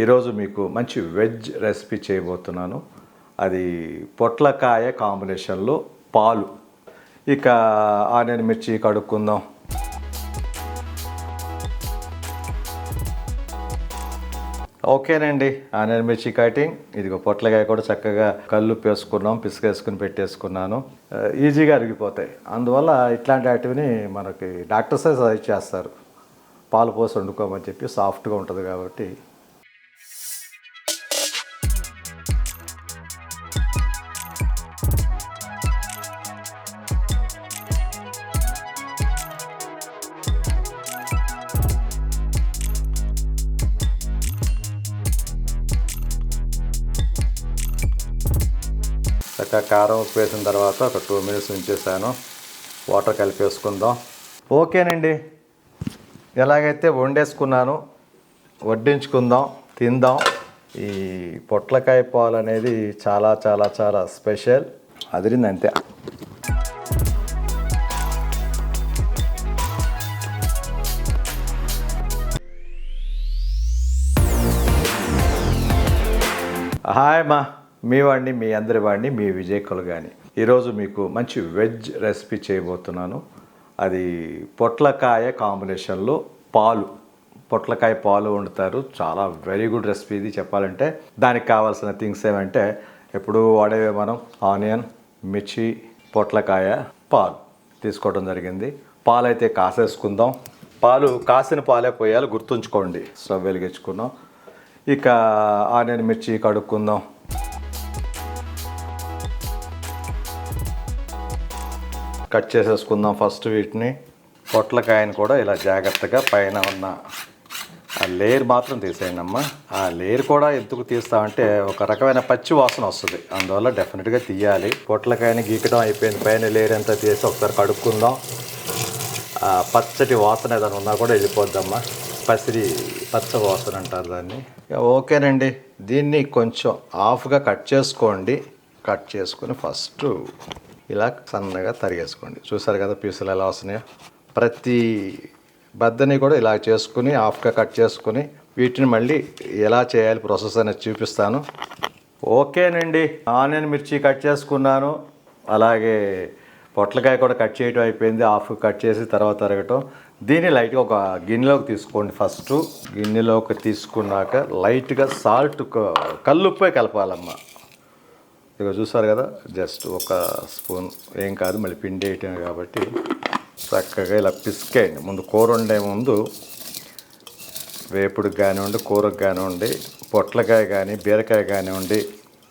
ఈరోజు మీకు మంచి వెజ్ రెసిపీ చేయబోతున్నాను. అది పొట్లకాయ కాంబినేషన్లో పాలు. ఇక ఆనియన్ మిర్చి కడుక్కుందాం. ఓకేనండి ఆనియన్ మిర్చి కటింగ్. ఇదిగో పొట్లకాయ కూడా చక్కగా కళ్ళు పేసుకున్నాం పిసుకేసుకుని పెట్టేసుకున్నాను. ఈజీగా అరిగిపోతాయి. అందువల్ల ఇట్లాంటి వాటిని మనకి డాక్టర్సే సజెస్ట్ చేస్తారు. పాలు పోసి వండుకోమని చెప్పి సాఫ్ట్గా ఉంటుంది కాబట్టి కారం ఉప్పు వేసిన తర్వాత ఒక టూ మినిట్స్ ఉంచేసాను వాటర్ కలిపేసుకుందాం. ఓకేనండి. ఎలాగైతే వండేసుకున్నాను వడ్డించుకుందాం తిందాం. ఈ పొట్లకాయ పాలు అనేది చాలా చాలా చాలా స్పెషల్. అదిరింది అంతే. హాయ్ మా మీ వాడిని మీ అందరి వాడిని మీ విజయ్ కొలగాని. ఈరోజు మీకు మంచి వెజ్ రెసిపీ చేయబోతున్నాను. అది పొట్లకాయ కాంబినేషన్లో పాలు. పొట్లకాయ పాలు వండుతారు. చాలా వెరీ గుడ్ రెసిపీ ఇది చెప్పాలంటే. దానికి కావాల్సిన థింగ్స్ ఏమంటే ఎప్పుడు వాడేవే మనం? ఆనియన్ మిర్చి పొట్లకాయ పాలు తీసుకోవడం జరిగింది. పాలు అయితే కాసేసుకుందాం. పాలు కాసిన పాలే పోయాలి గుర్తుంచుకోండి. స్టవ్ వెలిగించుకుందాం ఇక ఆనియన్ మిర్చి కడుక్కుందాం. కట్ చేసేసుకుందాం ఫస్ట్ వీటిని. పొట్లకాయని కూడా ఇలా జాగ్రత్తగా పైన ఉన్న ఆ లేయర్ మాత్రం తీసేయండి అమ్మా. ఆ లేయర్ కూడా ఎందుకు తీస్తామంటే ఒక రకమైన పచ్చి వాసన వస్తుంది. అందువల్ల డెఫినెట్గా తీయాలి. పొట్లకాయని గీకడం అయిపోయింది. పైన లేయర్ అంతా తీసి ఒకసారి కడుక్కుందాం. ఆ పచ్చటి వాసన ఏదైనా ఉన్నా కూడా వెళ్ళిపోద్దమ్మా. పసిరి పచ్చ వాసన అంటారు దాన్ని. ఓకేనండి. దీన్ని కొంచెం ఆఫ్గా కట్ చేసుకోండి. కట్ చేసుకుని ఫస్ట్ ఇలా సన్నగా తరిగేసుకోండి. చూసారు కదా పీసులు ఎలా వస్తున్నాయో? ప్రతి బద్దని కూడా ఇలా చేసుకుని హాఫ్గా కట్ చేసుకుని వీటిని మళ్ళీ ఎలా చేయాలి ప్రాసెస్ అనేది చూపిస్తాను. ఓకేనండి. ఆనియన్ మిర్చి కట్ చేసుకున్నాను. అలాగే పొట్లకాయ కూడా కట్ చేయడం అయిపోయింది. హాఫ్ కట్ చేసి తర్వాత తరగటం. దీన్ని లైట్గా ఒక గిన్నెలోకి తీసుకోండి ఫస్ట్. గిన్నెలోకి తీసుకున్నాక లైట్గా సాల్ట్ కల్లుప్పే కలపాలమ్మా. ఇక చూసారు కదా జస్ట్ ఒక స్పూన్ ఏం కాదు మళ్ళీ పిండి వేయటం కాబట్టి చక్కగా ఇలా పిసికేయండి. ముందు కూర వండే ముందు వేపుడుకి కానివ్వండి కూరకు కానివ్వండి పొట్లకాయ కానీ బీరకాయ కానివ్వండి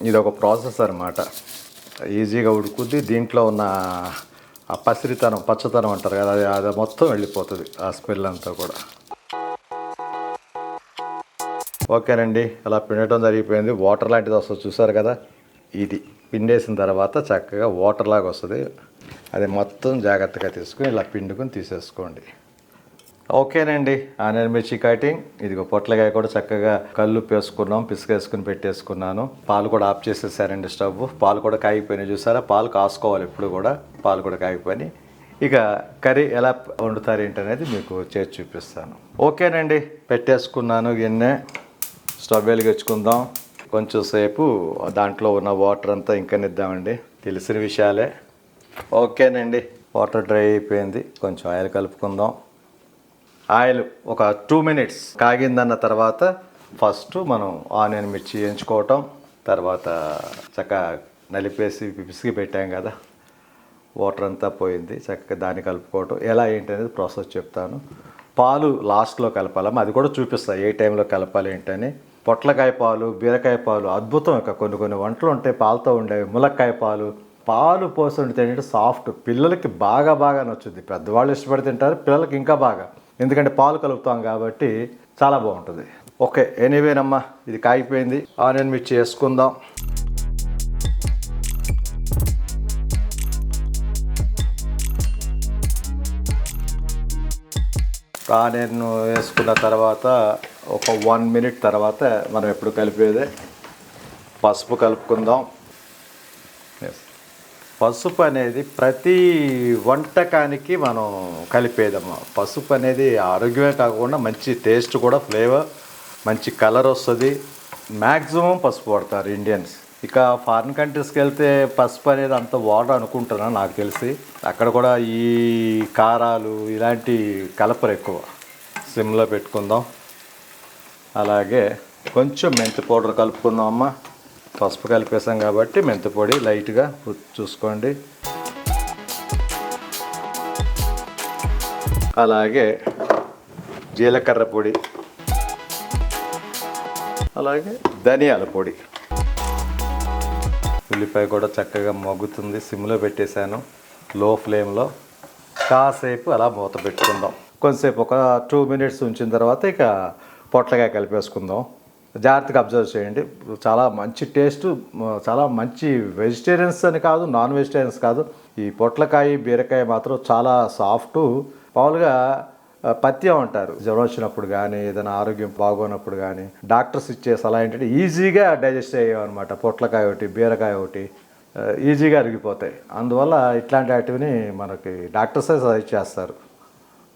ఇది ఒక ప్రాసెస్ అనమాట ఈజీగా ఉడుకుద్ది. దీంట్లో ఉన్న ఆ పసిరితనం పచ్చతనం అంటారు కదా అది అది మొత్తం వెళ్ళిపోతుంది ఆ స్మెల్ అంతా కూడా. ఓకేనండి అలా పిండటం జరిగిపోయింది. వాటర్ లాంటిది వస్తుంది చూసారు కదా ఇది పిండేసిన తర్వాత చక్కగా వాటర్ లాగా వస్తుంది. అది మొత్తం జాగ్రత్తగా తీసుకుని ఇలా పిండుకొని తీసేసుకోండి. ఓకేనండి. ఆనియన్ మిర్చి కటింగ్ ఇదిగో పొట్లకాయ కూడా చక్కగా కళ్ళు పేసుకున్నాం పిసుకేసుకుని పెట్టేసుకున్నాను. పాలు కూడా ఆఫ్ చేసేసారండి స్టవ్. పాలు కూడా కాగిపోయినాయి చూసారా? పాలు కాసుకోవాలి ఎప్పుడు కూడా. పాలు కూడా కాగిపోయినాయి. ఇక కర్రీ ఎలా వండుతారు ఏంటనేది మీకు చేసి చూపిస్తాను. ఓకేనండి. పెట్టేసుకున్నాను గిన్నె. స్టవ్ వెలిగించుకుందాం. కొంచెం సేపు దాంట్లో ఉన్న వాటర్ అంతా ఇంకనిద్దామండి తెలిసిన విషయాలే. ఓకేనండి. వాటర్ డ్రై అయిపోయింది. కొంచెం ఆయిల్ కలుపుకుందాం. ఆయిల్ ఒక టూ మినిట్స్ కాగిందన్న తర్వాత ఫస్ట్ మనం ఆనియన్ మిర్చి వేయించుకోవటం. తర్వాత చక్కగా నలిపేసి పిసికి పెట్టాం కదా. వాటర్ అంతా పోయింది. చక్కగా దాన్ని కలుపుకోవటం. ఎలా ఏంటి అనేది ప్రాసెస్ చెప్తాను. పాలు లాస్ట్లో కలపాలి? అది కూడా చూపిస్తాను ఏ టైంలో కలపాలి ఏంటని. పొట్లకాయ పాలు బీరకాయ పాలు అద్భుతం ఇక. కొన్ని కొన్ని వంటలు ఉంటాయి పాలతో ఉండేవి. ములక్కాయ పాలు పాలు పోసి వండితే ఏంటంటే సాఫ్ట్. పిల్లలకి బాగా బాగా నచ్చుద్ది. పెద్దవాళ్ళు ఇష్టపడి తింటారు పిల్లలకి ఇంకా బాగా. ఎందుకంటే పాలు కలుపుతాం కాబట్టి చాలా బాగుంటుంది. ఓకే ఎనీవేనమ్మా ఇది కాగిపోయింది. ఆనియన్ మిర్చి వేసుకుందాం. ఆనియన్ వేసుకున్న తర్వాత ఒక వన్ మినిట్ తర్వాత మనం ఎప్పుడు కలిపేదే? పసుపు కలుపుకుందాం. పసుపు అనేది ప్రతి వంటకానికి మనం కలిపేదమ్మా. పసుపు అనేది ఆరోగ్యమే కాకుండా మంచి టేస్ట్ కూడా ఫ్లేవర్ మంచి కలర్ వస్తుంది. మ్యాక్సిమం పసుపు వాడతారు ఇండియన్స్ ఇక ఫారిన్ కంట్రీస్కి వెళ్తే పసుపు అనేది అంత వాటర్ అనుకుంటున్నా నాకు తెలిసి. అక్కడ కూడా ఈ కారాలు ఇలాంటి కలపరు ఎక్కువ. సిమ్లో పెట్టుకుందాం. అలాగే కొంచెం మెంతి పౌడర్ కలుపుకుందాం అమ్మ. పసుపు కలిపేసాం కాబట్టి మెంతి పొడి లైట్గా చూసుకోండి. అలాగే జీలకర్ర పొడి. అలాగే ధనియాల పొడి. ఉల్లిపాయ కూడా చక్కగా మగ్గుతుంది. సిమ్లో పెట్టేశాను. లో ఫ్లేమ్లో. కాసేపు అలా మూత పెట్టుకుందాం. కొంతసేపు ఒక టూ మినిట్స్ ఉంచిన తర్వాత ఇక పొట్లకాయ కలిపేసుకుందాం. జాగ్రత్తగా అబ్జర్వ్ చేయండి. చాలా మంచి టేస్ట్ చాలా మంచి వెజిటేరియన్స్ అని కాదు నాన్ వెజిటేరియన్స్ కాదు. ఈ పొట్లకాయ బీరకాయ మాత్రం చాలా సాఫ్ట్ మామూలుగా పత్యం అంటారు జ్వరం వచ్చినప్పుడు కానీ ఏదైనా ఆరోగ్యం బాగోనప్పుడు కానీ డాక్టర్స్ ఇచ్చే సలహా ఏంటంటే ఈజీగా డైజెస్ట్ అయ్యేవన్నమాట పొట్లకాయ ఒకటి బీరకాయ ఒకటి ఈజీగా అరిగిపోతాయి. అందువల్ల ఇట్లాంటి వాటిని మనకి డాక్టర్సే సజెస్ట్ చేస్తారు.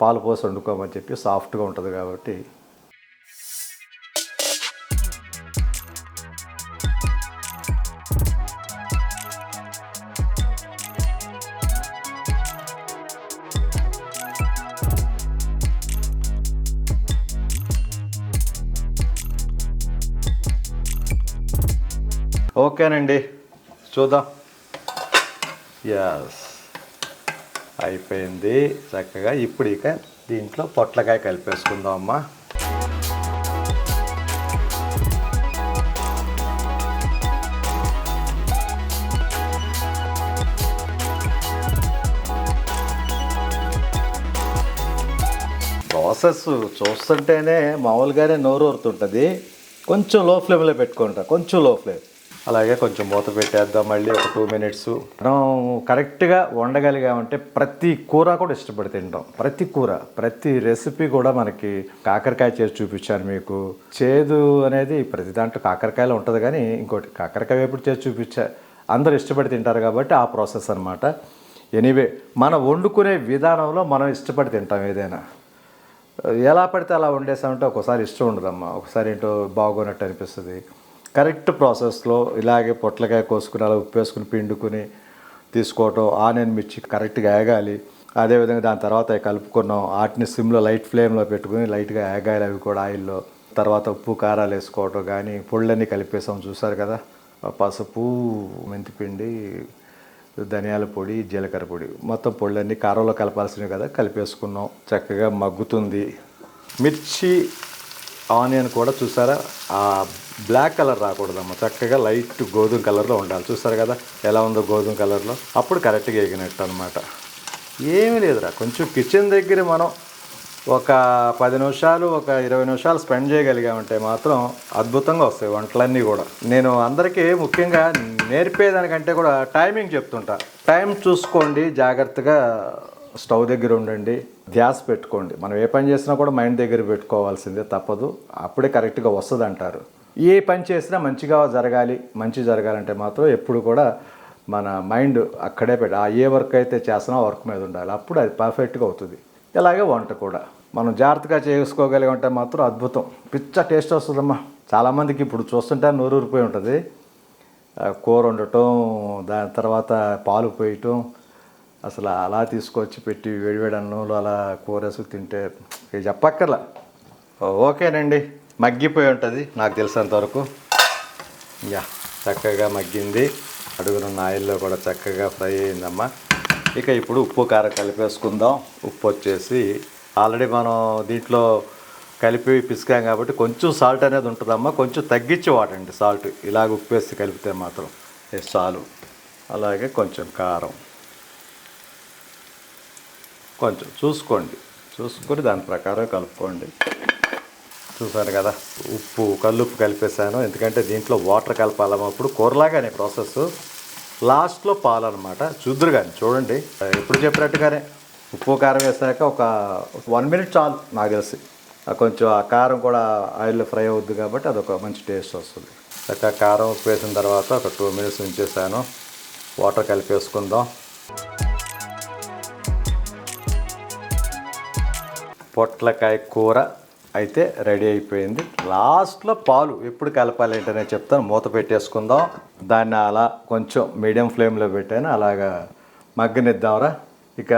పాలు పోసి వండుకోమని చెప్పి సాఫ్ట్గా ఉంటుంది కాబట్టి ఓకేనండి. చూద్దాం. ఎస్ అయిపోయింది. చక్కగా ఇప్పుడు ఇక దీంట్లో పొట్లకాయ కలిపేసుకుందాం అమ్మా ప్రాసెస్ చూస్తుంటేనే మామూలుగానే నోరు ఊరుతుంటుంది కొంచెం లో ఫ్లేమ్లో పెట్టుకుంటా. కొంచెం లో ఫ్లేమ్ అలాగే కొంచెం మూత పెట్టేద్దాం మళ్ళీ ఒక టూ మినిట్స్ మనం కరెక్ట్గా వండగలిగామంటే ప్రతి కూర కూడా ఇష్టపడి తింటాం. ప్రతి కూర ప్రతి రెసిపీ కూడా మనకి కాకరకాయ చేసి చూపించాను మీకు. చేదు అనేది ప్రతి దాంట్లో కాకరకాయలు ఉంటుంది కానీ ఇంకోటి కాకరకాయ ఎప్పుడు చేసి చూపించా. అందరూ ఇష్టపడి తింటారు కాబట్టి ఆ ప్రాసెస్ అనమాట ఎనీవే మనం వండుకునే విధానంలో మనం ఇష్టపడి తింటాం ఏదైనా. ఎలా పడితే అలా వండేసామంటే ఒకసారి ఇష్టం ఉండదమ్మా. ఒకసారి ఏంటో బాగోనట్టు అనిపిస్తుంది. కరెక్ట్ ప్రాసెస్లో ఇలాగే పొట్లకాయ కోసుకుని అలా ఉప్పు వేసుకుని పిండుకుని తీసుకోవటం ఆనియన్ మిర్చి కరెక్ట్గా ఏగాలి. అదేవిధంగా దాని తర్వాత కలుపుకున్నాం. వాటిని సిమ్లో లైట్ ఫ్లేమ్లో పెట్టుకుని లైట్గా ఏగాలి అవి కూడా ఆయిల్లో. తర్వాత ఉప్పు కారాలు వేసుకోవటం కానీ పొళ్ళన్నీ కలిపేసాం చూసారు కదా? పసుపు మెంతిపిండి ధనియాల పొడి జీలకర్ర పొడి. మొత్తం పొళ్ళన్నీ కారంలో కలపాల్సినవి కదా? కలిపేసుకున్నాం. చక్కగా మగ్గుతుంది. మిర్చి ఆనియన్ కూడా చూసారా? ఆ బ్లాక్ కలర్ రాకూడదమ్మా. చక్కగా లైట్ గోధుమ కలర్లో ఉండాలి. చూసారు కదా ఎలా ఉందో గోధుమ కలర్లో? అప్పుడు కరెక్ట్గా ఎగినట్టు అనమాట ఏమీ లేదురా. కొంచెం కిచెన్ దగ్గర మనం ఒక పది నిమిషాలు ఒక ఇరవై నిమిషాలు స్పెండ్ చేయగలిగామంటే మాత్రం అద్భుతంగా వస్తాయి వంటలన్నీ కూడా. నేను అందరికీ ముఖ్యంగా నేర్పేదానికంటే కూడా టైమింగ్ చెప్తుంటా. టైం చూసుకోండి జాగ్రత్తగా. స్టవ్ దగ్గర ఉండండి ధ్యాస పెట్టుకోండి. మనం ఏ పని చేసినా కూడా మైండ్ దగ్గర పెట్టుకోవాల్సిందే తప్పదు. అప్పుడే కరెక్ట్గా వస్తుంది అంటారు ఏ పని చేసినా మంచిగా జరగాలి మంచి జరగాలంటే మాత్రం ఎప్పుడు కూడా మన మైండ్ అక్కడే పెట్టి ఆ ఏ వర్క్ అయితే చేస్తున్నా వర్క్ మీద ఉండాలి. అప్పుడు అది పర్ఫెక్ట్గా అవుతుంది. ఇలాగే వంట కూడా. మనం జాగ్రత్తగా చేసుకోగలిగంటే మాత్రం అద్భుతం. పిచ్చ టేస్ట్ వస్తుందమ్మా. చాలామందికి ఇప్పుడు చూస్తుంటే నోరు ఊరిపోయి ఉంటుంది కూర వండటం దాని తర్వాత పాలు పోయటం అసలు అలా తీసుకొచ్చి పెట్టి వేడివేడి అన్నంలో అలా కూర తింటే ఇక చెప్పక్కర్లా. ఓకేనండి మగ్గిపోయి ఉంటుంది నాకు తెలిసినంతవరకు యా చక్కగా మగ్గింది. అడుగునున్న ఆయిల్లో కూడా చక్కగా ఫ్రై అయిందమ్మా. ఇక ఇప్పుడు ఉప్పు కారం కలిపేసుకుందాం ఉప్పు వచ్చేసి ఆల్రెడీ మనం దీంట్లో కలిపి పిసికాం కాబట్టి కొంచెం సాల్ట్ అనేది ఉంటుందమ్మా. కొంచెం తగ్గించి వాడండి సాల్ట్. ఇలాగ ఉప్పు వేసి కలిపితే మాత్రం చాలు. అలాగే కొంచెం కారం. కొంచెం చూసుకోండి. చూసుకొని దాని ప్రకారం కలుపుకోండి. చూశాను కదా ఉప్పు కల్లుప్పు కలిపేసాను ఎందుకంటే దీంట్లో వాటర్ కలపాలన్నప్పుడు కూరలాగానే ప్రాసెస్ లాస్ట్లో పాలు అనమాట చూద్దరు కానీ చూడండి. ఎప్పుడు చెప్పినట్టుగానే ఉప్పు కారం వేసాక ఒక వన్ మినిట్ చాలు నాకు తెలిసి. ఆ కొంచెం ఆ కారం కూడా ఆయిల్లో ఫ్రై అవుద్ది కాబట్టి అదొక మంచి టేస్ట్ వస్తుంది. చక్కగా కారం ఉప్పు వేసిన తర్వాత ఒక టూ మినిట్స్ ఉంచేసాను వాటర్ కలిపేసుకుందాం. పొట్లకాయ కూర అయితే రెడీ అయిపోయింది. లాస్ట్లో పాలు ఎప్పుడు కలపాలి ఏంటనే చెప్తాను. మూత పెట్టేసుకుందాం. దాన్ని అలా కొంచెం మీడియం ఫ్లేమ్లో పెట్టాను. అలాగా మగ్గనిద్దాంరా. ఇక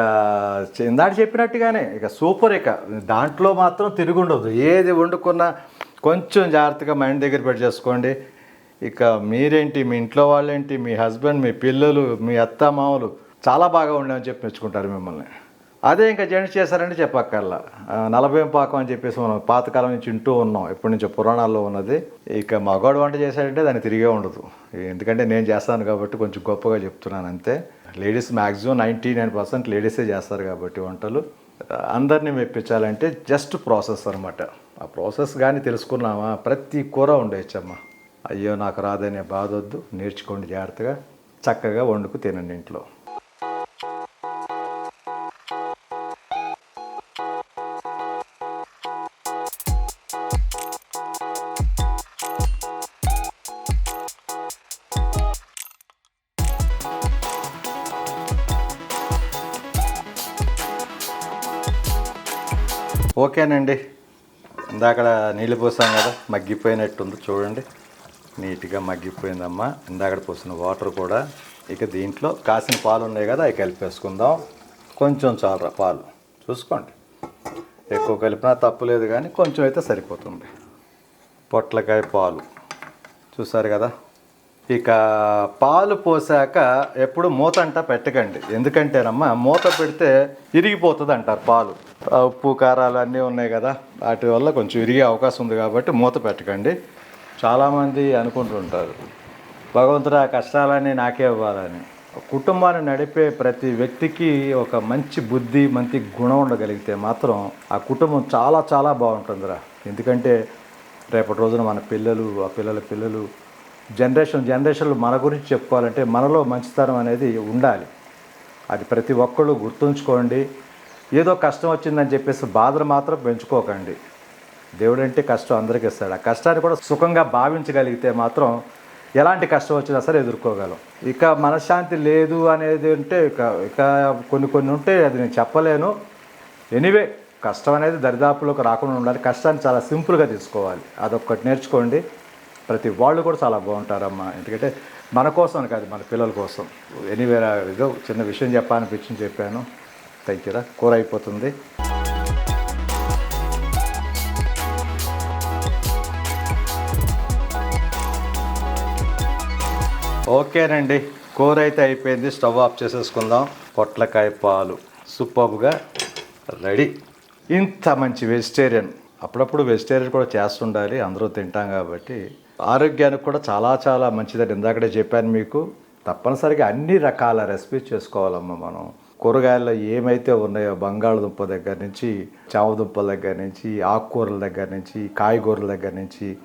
ఇందాక చెప్పినట్టుగానే ఇక సూపర్ ఇక. దాంట్లో మాత్రం తిరుగుండదు. ఏది వండుకున్నా కొంచెం జాగ్రత్తగా మైండ్ దగ్గర పెట్టి చేసుకోండి ఇక మీరేంటి? మీ ఇంట్లో వాళ్ళేంటి? మీ హస్బెండ్ మీ పిల్లలు మీ అత్త మామలు చాలా బాగా ఉండమని చెప్పి మెచ్చుకుంటారు మిమ్మల్ని. అదే ఇంకా జెంట్స్ చేశారంటే చెప్పక్కర్లా. నలభై పాకం అని చెప్పేసి మనం పాతకాలం నుంచి వింటూ ఉన్నాం. ఎప్పటి నుంచో పురాణాల్లో ఉన్నది. ఇక మగవాడు వంట చేశాడంటే దాన్ని తిరిగే ఉండదు. ఎందుకంటే నేను చేస్తాను కాబట్టి కొంచెం గొప్పగా చెప్తున్నాను అంతే. Ladies maximum ninety nine percent లేడీసే చేస్తారు కాబట్టి వంటలు. అందరినీ మెప్పించాలంటే జస్ట్ ప్రాసెస్ అనమాట ఆ ప్రాసెస్ కానీ తెలుసుకున్నామా? ప్రతి కూర ఉండేచ్చమ్మా అయ్యో నాకు రాదనే బాధ వద్దు నేర్చుకోండి జాగ్రత్తగా. చక్కగా వండుకు తినండి ఇంట్లో. ఓకేనండి. ఇందాక నీళ్ళు పోసాం కదా మగ్గిపోయినట్టుంది చూడండి. నీట్గా మగ్గిపోయిందమ్మా. ఇందాక పోసిన వాటర్ కూడా ఇక దీంట్లో కాసిన పాలు ఉన్నాయి కదా అవి కలిపేసుకుందాం. కొంచెం చాలరా పాలు. చూసుకోండి. ఎక్కువ కలిపినా తప్పులేదు కానీ కొంచెం అయితే సరిపోతుంది. పొట్లకాయ పాలు. చూసారు కదా? ఇక పాలు పోసాక ఎప్పుడు మూత అంట పెట్టకండి. ఎందుకంటేనమ్మా మూత పెడితే ఇరిగిపోతుంది అంటారు పాలు ఉప్పు కారాలు అన్నీ ఉన్నాయి కదా వాటి వల్ల కొంచెం ఇరిగే అవకాశం ఉంది కాబట్టి మూత పెట్టకండి. చాలామంది అనుకుంటుంటారు భగవంతుడు ఆ కష్టాలన్నీ నాకే ఇవ్వాలని. కుటుంబాన్ని నడిపే ప్రతి వ్యక్తికి ఒక మంచి బుద్ధి మంచి గుణం ఉండగలిగితే మాత్రం ఆ కుటుంబం చాలా చాలా బాగుంటుందిరా. ఎందుకంటే రేపటి రోజున మన పిల్లలు ఆ పిల్లల పిల్లలు జనరేషన్ జనరేషన్లు మన గురించి చెప్పుకోవాలంటే మనలో మంచితనం అనేది ఉండాలి. అది ప్రతి ఒక్కళ్ళు గుర్తుంచుకోండి. ఏదో కష్టం వచ్చిందని చెప్పేసి బాధను మాత్రం పెంచుకోకండి. దేవుడంటే కష్టం అందరికీ ఇస్తాడు. ఆ కష్టాన్ని కూడా సుఖంగా భావించగలిగితే మాత్రం ఎలాంటి కష్టం వచ్చినా సరే ఎదుర్కోగలం. ఇక మనశ్శాంతి లేదు అనేది ఉంటే ఇక ఇక కొన్ని కొన్ని ఉంటే అది నేను చెప్పలేను. ఎనీవే కష్టం అనేది దరిదాపులోకి రాకుండా ఉండాలి. కష్టాన్ని చాలా సింపుల్గా తీసుకోవాలి. అదొక్కటి నేర్చుకోండి. ప్రతి వాళ్ళు కూడా చాలా బాగుంటారమ్మా. ఎందుకంటే మన కోసం కాదు మన పిల్లల కోసం. ఎనీవేర్ ఏదో చిన్న విషయం చెప్పాలనిపించింది చెప్పాను. థ్యాంక్ యూరా కూర అయిపోతుంది. ఓకేనండి. కూర అయితే అయిపోయింది. స్టవ్ ఆఫ్ చేసేసుకుందాం. పొట్లకాయ పాలు సూపర్గా రెడీ. ఇంత మంచి వెజిటేరియన్ అప్పుడప్పుడు వెజిటేరియన్ కూడా చేస్తుండాలి. అందరూ తింటాం కాబట్టి ఆరోగ్యానికి కూడా చాలా చాలా మంచిదని ఇందాకడే చెప్పాను మీకు. తప్పనిసరిగా అన్ని రకాల రెసిపీస్ చేసుకోవాలమ్మా మనం. కూరగాయల్లో ఏమైతే ఉన్నాయో బంగాళదుంప దగ్గర నుంచి చామదుంపల దగ్గర నుంచి ఆకుకూరల దగ్గర నుంచి కాయగూరల దగ్గర నుంచి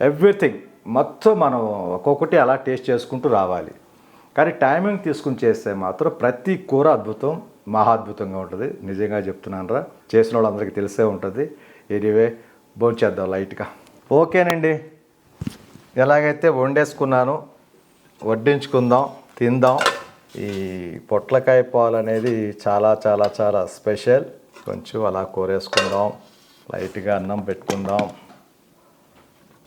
ఎవ్రీథింగ్ మొత్తం మనం ఒక్కొక్కటి అలా టేస్ట్ చేసుకుంటూ రావాలి. కానీ టైమింగ్ తీసుకుని చేస్తే మాత్రం ప్రతి కూర అద్భుతం మహా అద్భుతంగా ఉంటుంది. నిజంగా చెప్తున్నాను రా. చేసిన వాళ్ళందరికీ తెలిసే ఉంటుంది. ఎనీవే భోంచేద్దాం లైట్గా. ఓకేనండి. ఎలాగైతే వండేసుకున్నాను వడ్డించుకుందాం తిందాం ఈ పొట్లకాయ పాలు అనేది చాలా చాలా చాలా స్పెషల్. కొంచెం అలా కూరేసుకుందాం లైట్గా అన్నం పెట్టుకుందాం.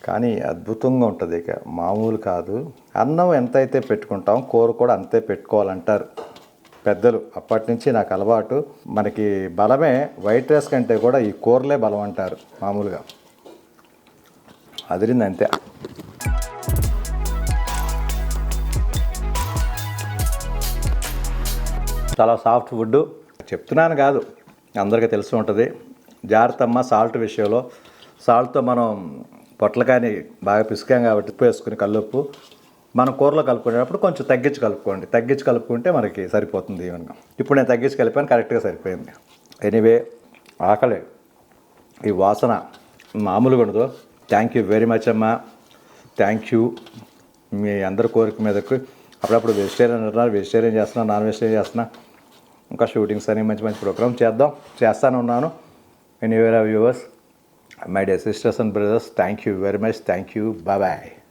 కానీ అద్భుతంగా ఉంటుంది ఇక మామూలు కాదు. అన్నం ఎంతైతే పెట్టుకుంటాం కూర కూడా అంతే పెట్టుకోవాలంటారు పెద్దలు. అప్పటి నుంచి నాకు అలవాటు. మనకి బలమే వైట్ రైస్ కంటే కూడా ఈ కూరలే బలం అంటారు మామూలుగా. అదిరింది చాలా సాఫ్ట్ వుడ్. చెప్తున్నాను కాదు అందరికీ తెలిసి ఉంటుంది. జాగ్రత్త అమ్మ సాల్ట్ విషయంలో. సాల్ట్తో మనం పొట్లకాయని బాగా పిసికాం కాబట్టి ఉప్పు వేసుకుని కల్లుప్పు. మనం కూరలో కలుపుకునేటప్పుడు కొంచెం తగ్గించి కలుపుకోండి. తగ్గించి కలుపుకుంటే మనకి సరిపోతుంది ఈవెన్గా ఇప్పుడు నేను తగ్గించి కలిపాను కరెక్ట్గా సరిపోయింది. ఎనీవే ఆకలి. ఈ వాసన మామూలుగా ఉండదు. థ్యాంక్ యూ వెరీ మచ్ అమ్మా. Thank you. మీ అందరి కోరిక మీదకు అప్పుడప్పుడు వెజిటేరియన్ అంటున్నారు వెజిటేరియన్ చేస్తున్నా నాన్ వెజిటేరియన్ చేస్తున్నా. ఇంకా షూటింగ్స్ అని మంచి మంచి ప్రోగ్రామ్ చేద్దాం. చేస్తాను ఉన్నాను anywhere viewers my dear sisters and brothers thank you very much thank you bye